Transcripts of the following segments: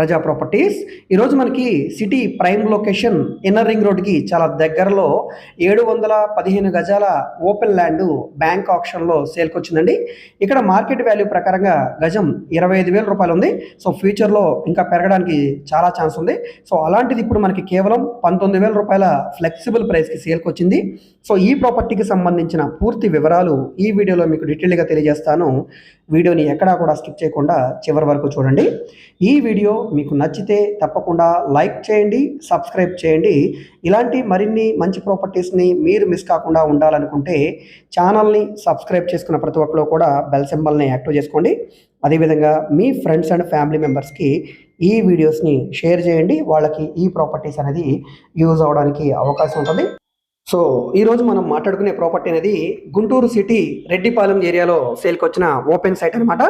Raza properties ఈరోజు మనకి city prime location inner ring రోడ్కి చాలా దగ్గరలో ఏడు వందల పదిహేను గజాల ఓపెన్ ల్యాండ్ బ్యాంక్ ఆప్షన్లో సేల్కి వచ్చిందండి ఇక్కడ మార్కెట్ వాల్యూ ప్రకారంగా గజం ఇరవై ఐదు వేల రూపాయలు ఉంది సో ఫ్యూచర్లో ఇంకా పెరగడానికి చాలా ఛాన్స్ ఉంది. సో అలాంటిది ఇప్పుడు మనకి కేవలం పంతొమ్మిది వేల రూపాయల ఫ్లెక్సిబుల్ ప్రైస్కి సేల్కి వచ్చింది సో ఈ ప్రాపర్టీకి సంబంధించిన పూర్తి వివరాలు ఈ వీడియోలో మీకు డీటెయిల్గా తెలియజేస్తాను. వీడియోని ఎక్కడా కూడా స్కిప్ చేయకుండా చివరి వరకు చూడండి. ఈ వీడియో మీకు నచ్చితే తప్పకుండా లైక్ చేయండి సబ్స్క్రైబ్ చేయండి. ఇలాంటి మరిన్ని మంచి ప్రాపర్టీస్ని మీరు మిస్ కాకుండా ఉండాలనుకుంటే ఛానల్ని సబ్స్క్రైబ్ చేసుకున్న ప్రతి ఒక్కరు కూడా బెల్ సింబల్ని యాక్టివ్ చేసుకోండి. అదేవిధంగా మీ ఫ్రెండ్స్ అండ్ ఫ్యామిలీ మెంబర్స్కి ఈ వీడియోస్ని షేర్ చేయండి. వాళ్ళకి ఈ ప్రాపర్టీస్ అనేది యూజ్ అవడానికి అవకాశం ఉంటుంది. సో ఈరోజు మనం మాట్లాడుకునే ప్రాపర్టీ అనేది గుంటూరు సిటీ రెడ్డిపాలెం ఏరియాలో సేల్కి వచ్చిన ఓపెన్ సైట్ అనమాట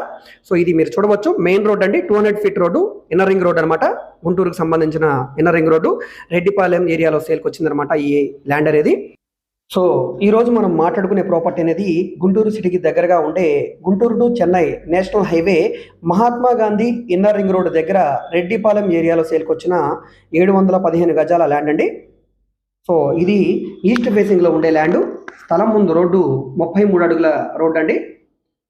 సో ఇది మీరు చూడవచ్చు. మెయిన్ రోడ్ అండి two hundred feet road inner ring road అనమాట గుంటూరుకు సంబంధించిన ఇన్నర్ రింగ్ రోడ్డు రెడ్డిపాలెం ఏరియాలో సేల్కి వచ్చిందనమాట ఈ ల్యాండ్ అనేది. సో ఈరోజు మనం మాట్లాడుకునే ప్రాపర్టీ అనేది గుంటూరు సిటీకి దగ్గరగా ఉండే Guntur to Chennai national highway Mahatma Gandhi inner ring road దగ్గర రెడ్డిపాలెం ఏరియాలో సేల్కి వచ్చిన ఏడు వందల పదిహేను గజాల ల్యాండ్ అండి. సో ఇది ఈస్ట్ ఫేసింగ్లో ఉండే ల్యాండ్. స్థలం ముందు రోడ్డు ముప్పై మూడు అడుగుల రోడ్డు అండి.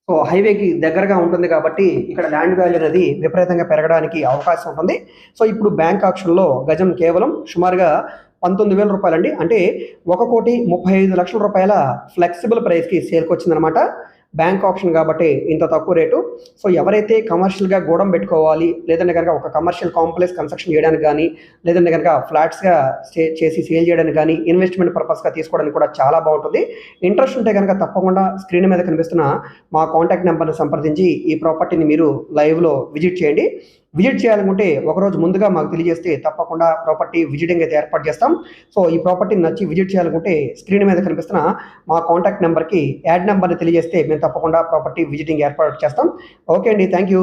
సో హైవేకి దగ్గరగా ఉంటుంది కాబట్టి ఇక్కడ ల్యాండ్ వాల్యూ అనేది విపరీతంగా పెరగడానికి అవకాశం ఉంటుంది. సో ఇప్పుడు బ్యాంక్ ఆప్షన్లో గజం కేవలం సుమారుగా పంతొమ్మిది వేల రూపాయలండి. అంటే ఒక కోటి ముప్పై ఐదు లక్షల రూపాయల ఫ్లెక్సిబుల్ ప్రైస్కి సేల్కి వచ్చిందనమాట బ్యాంక్ ఆప్షన్ కాబట్టి ఇంత తక్కువ రేటు. సో ఎవరైతే కమర్షియల్గా గోడం పెట్టుకోవాలి లేదంటే కనుక ఒక కమర్షియల్ కాంప్లెక్స్ కన్స్ట్రక్షన్ చేయడానికి కానీ లేదంటే కనుక ఫ్లాట్స్గా స్టే చేసి సేల్ చేయడానికి కానీ ఇన్వెస్ట్మెంట్ పర్పస్గా తీసుకోవడానికి కూడా చాలా బాగుంటుంది. ఇంట్రెస్ట్ ఉంటే కనుక తప్పకుండా స్క్రీన్ మీద కనిపిస్తున్న మా కాంటాక్ట్ నెంబర్ని సంప్రదించి ఈ ప్రాపర్టీని మీరు లైవ్లో విజిట్ చేయండి. విజిట్ చేయాలనుకుంటే ఒకరోజు ముందుగా మాకు తెలియజేస్తే తప్పకుండా ప్రాపర్టీ విజిటింగ్ అయితే ఏర్పాటు చేస్తాం. సో ఈ ప్రాపర్టీని నచ్చి విజిట్ చేయాలనుకుంటే స్క్రీన్ మీద కనిపిస్తున్న మా కాంటాక్ట్ నెంబర్కి యాడ్ నెంబర్ని తెలియజేస్తే మేము తప్పకుండా ప్రాపర్టీ విజిటింగ్ ఏర్పాటు చేస్తాం. ఓకే అండి థ్యాంక్ యూ